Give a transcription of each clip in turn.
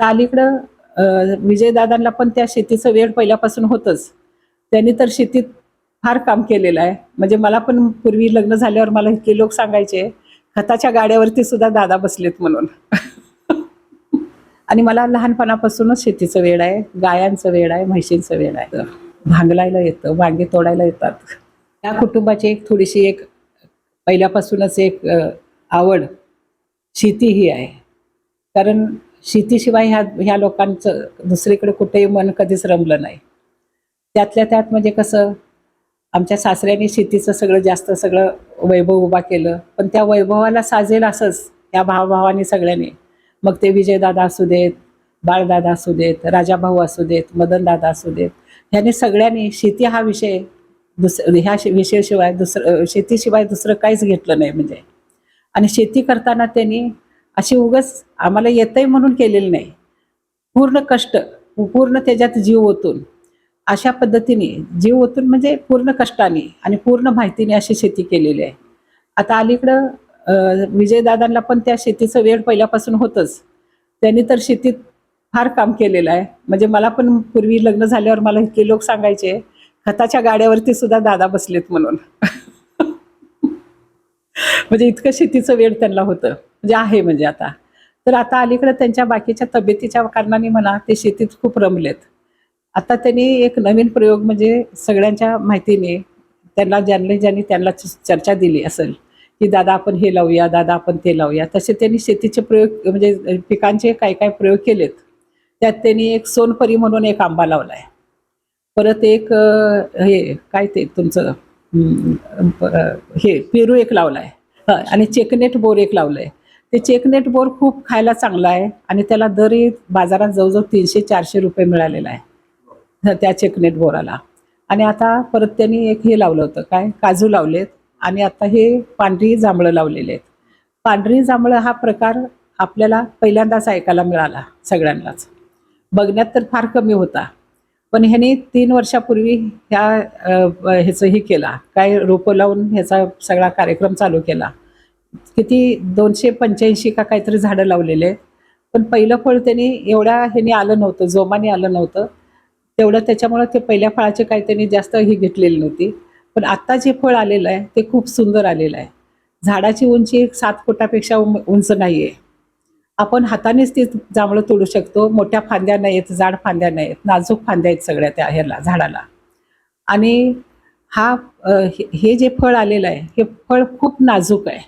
तर अलीकडं विजयदादांना पण त्या शेतीचं वेळ पहिल्यापासून होतंच. त्यांनी तर शेतीत फार काम केलेलं आहे. म्हणजे मला पण पूर्वी लग्न झाल्यावर मला इतके लोक सांगायचे खताच्या गाड्यावरती सुद्धा दादा बसलेत म्हणून. आणि मला लहानपणापासूनच शेतीचं वेळ आहे गायांचं वेळ आहे म्हशींचं वेळ आहे. भांगलायला येतं वांगे तोडायला येतात. या कुटुंबाची एक थोडीशी एक पहिल्यापासूनच एक आवड शेती ही आहे. कारण शेतीशिवाय ह्या ह्या लोकांचं दुसरीकडे कुठेही मन कधीच रमलं नाही. त्यातल्या त्यात म्हणजे कसं आमच्या सासऱ्याने शेतीचं सगळं जास्त सगळं वैभव उभा केलं पण त्या वैभवाला साजेल असंच या भावभावाने सगळ्यांनी. मग ते विजयदादा असू देत बाळदादा असू देत राजाभाऊ असू देत मदनदादा असू देत ह्याने सगळ्यांनी शेती हा विषय दुस ह्या विषयाशिवाय दुसरं शेतीशिवाय दुसरं काहीच घेतलं नाही म्हणजे. आणि शेती करताना त्यांनी अशी उगस आम्हाला येतंय म्हणून केलेली नाही. पूर्ण कष्ट पूर्ण त्याच्यात जीव ओतून अशा पद्धतीने जीव ओतून म्हणजे पूर्ण कष्टाने आणि पूर्ण माहितीने अशी शेती केलेली आहे. आता अलीकडं विजयदादांना पण त्या शेतीचं वेळ पहिल्यापासून होतंच. त्यांनी तर शेतीत फार काम केलेलं आहे. म्हणजे मला पण पूर्वी लग्न झाल्यावर मला इतके लोक सांगायचे खताच्या गाड्यावरती सुद्धा दादा बसलेत म्हणून. म्हणजे इतकं शेतीचं वेळ त्यांना होतं. म्हणजे आहे म्हणजे आता. तर आता अलीकडे त्यांच्या बाकीच्या तब्येतीच्या कारणाने म्हणा ते शेतीत खूप रमलेत. आता त्यांनी एक नवीन प्रयोग म्हणजे सगळ्यांच्या माहितीने त्यांना ज्यांनी ज्यांनी त्यांना च- चर्चा दिली असेल की दादा आपण हे लावूया दादा आपण ते लावूया. तसे त्यांनी शेतीचे प्रयोग म्हणजे पिकांचे काय काय प्रयोग केलेत. त्यात त्यांनी एक सोनपरी म्हणून एक आंबा लावला आहे परत एक हे काय ते तुमचं हे पेरू एक लावला आहे हं, आणि चेकनेट बोर एक लावलंय. ते चेकनेट बोर खूप खायला चांगला आहे आणि त्याला दरही बाजारात जवळजवळ तीनशे चारशे रुपये मिळालेला आहे. त्या चेकनेट बोराला. आणि आता परत त्यांनी एक हे लावलं होतं काय? काजू लावलेत आणि आता हे पांढरी जांभळं लावलेले आहेत. पांढरी जांभळं हा प्रकार आपल्याला पहिल्यांदाच ऐकायला मिळाला सगळ्यांनाच. बघण्यात तर फार कमी होता. पण ह्याने तीन वर्षापूर्वी ह्या ह्याचं हे केला. काय रोपं लावून ह्याचा सगळा कार्यक्रम चालू केला. किती दोनशे पंच्याऐंशी का काहीतरी झाडं लावलेले. आहेत पण पहिलं फळ त्यांनी एवढ्या ह्याने आलं नव्हतं जोमाने आलं नव्हतं. तेवढं त्याच्यामुळं ते पहिल्या फळाचे काही त्यांनी जास्त ही घेतलेली नव्हती. पण आत्ता जे फळ आलेलं आहे ते खूप सुंदर आलेलं आहे. झाडाची उंची एक सात फुटापेक्षा उंच नाही आहे आपण हातानेच ती जांभळं तोडू शकतो. मोठ्या फांद्या नाहीत जाड फांद्या नाहीत नाजूक फांद्या आहेत सगळ्या त्या ह्याला झाडाला. आणि हा हे जे फळ आलेलं आहे हे फळ खूप नाजूक आहे.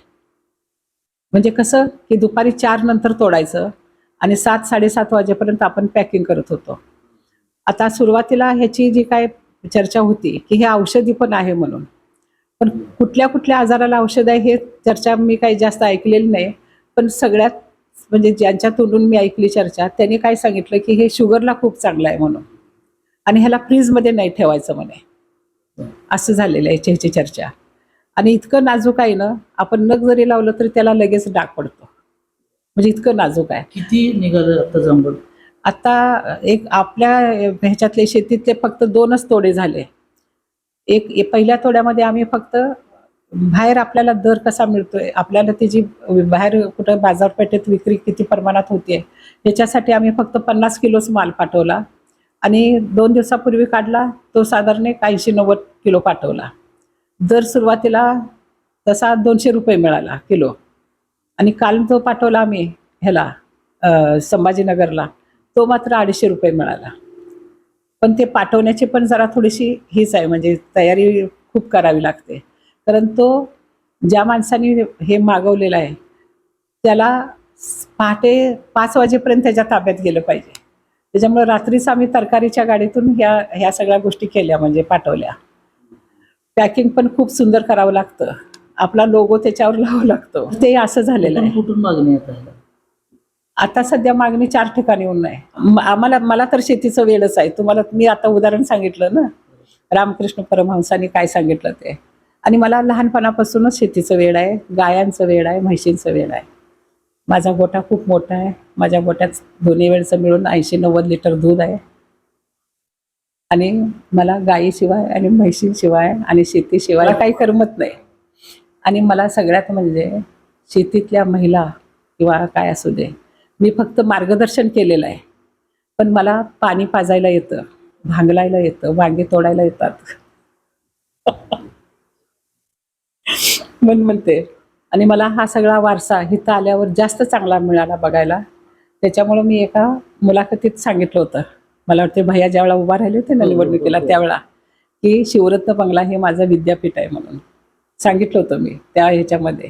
म्हणजे कसं की दुपारी चार नंतर तोडायचं आणि सात साडेसात वाजेपर्यंत आपण पॅकिंग करत होतो. आता सुरुवातीला ह्याची जी काय चर्चा होती की हे औषधी पण आहे म्हणून. पण कुठल्या कुठल्या आजाराला औषध आहे हे चर्चा मी काही जास्त ऐकलेली नाही. पण सगळ्यात म्हणजे ज्यांच्या तोंडून मी ऐकली चर्चा त्यांनी काय सांगितलं की हे शुगरला खूप चांगलं आहे म्हणून. आणि ह्याला फ्रीजमध्ये नाही ठेवायचं म्हणे. असं झालेलं आहे ह्याची चर्चा. आणि इतकं नाजूक आहे ना आपण नख जरी लावलं तरी त्याला लगेच डाग पडतो. म्हणजे इतकं नाजूक आहे. किती निघालं आता जांभळ आता एक आपल्या ह्याच्यातले शेतीतले फक्त दोनच तोडे झाले. एक पहिल्या तोड्यामध्ये आम्ही फक्त बाहेर आपल्याला दर कसा मिळतोय आपल्याला त्याची बाहेर कुठं बाजारपेठेत विक्री किती प्रमाणात होते याच्यासाठी आम्ही फक्त पन्नास किलोच माल पाठवला. आणि दोन दिवसापूर्वी काढला तो साधारण एक ऐंशी नव्वद किलो पाठवला. दर सुरुवातीला तसा दोनशे रुपये मिळाला किलो. आणि काल जो पाठवला आम्ही ह्याला संभाजीनगरला तो मात्र अडीचशे रुपये मिळाला. पण ते पाठवण्याची पण जरा थोडीशी हीच आहे म्हणजे तयारी खूप करावी लागते. कारण तो ज्या माणसाने हे मागवलेलं आहे त्याला पहाटे पाच वाजेपर्यंत त्याच्या ताब्यात गेलं पाहिजे. त्याच्यामुळे रात्रीच आम्ही तरकारीच्या गाडीतून ह्या ह्या सगळ्या गोष्टी केल्या म्हणजे पाठवल्या. पॅकिंग पण खूप सुंदर करावं लागतं. आपला लोगो त्याच्यावर लावावा लागतो. ते असं झालेलं आहे. कुठून मागणी आता सध्या मागणी चार ठिकाणी होऊन आहे. म- आम्हाला मला तर शेतीचं वेळच आहे. तुम्हाला मी आता उदाहरण सांगितलं ना. रामकृष्ण परमहंसानी काय सांगितलं ते. आणि मला लहानपणापासूनच शेतीचं वेळ आहे. गायांचं वेळ आहे. म्हशींचं वेळ आहे. माझा गोठा खूप मोठा आहे. माझ्या गोट्यात दोन्ही वेळचं मिळून ऐंशी नव्वद लिटर दूध आहे. आणि मला गायीशिवाय आणि म्हशीशिवाय आणि शेतीशिवाय काही करमत नाही. आणि मला सगळ्यात म्हणजे शेतीतल्या महिला किंवा काय असू दे मी फक्त मार्गदर्शन केलेलं आहे. पण मला पाणी पाजायला येतं भांगलायला येतं वांगे तोडायला येतात. म्हणून म्हणते. आणि मला हा सगळा वारसा इथं आल्यावर जास्त चांगला मिळाला बघायला. त्याच्यामुळं मी एका मुलाखतीत सांगितलं होतं. मला वाटते भैया ज्यावेळेला उभा राहिले होते ना हो, हो, निवडणुकीला हो. त्यावेळेला की शिवरत्न बंगला हे माझं विद्यापीठ आहे म्हणून सांगितलं होतं मी त्या ह्याच्यामध्ये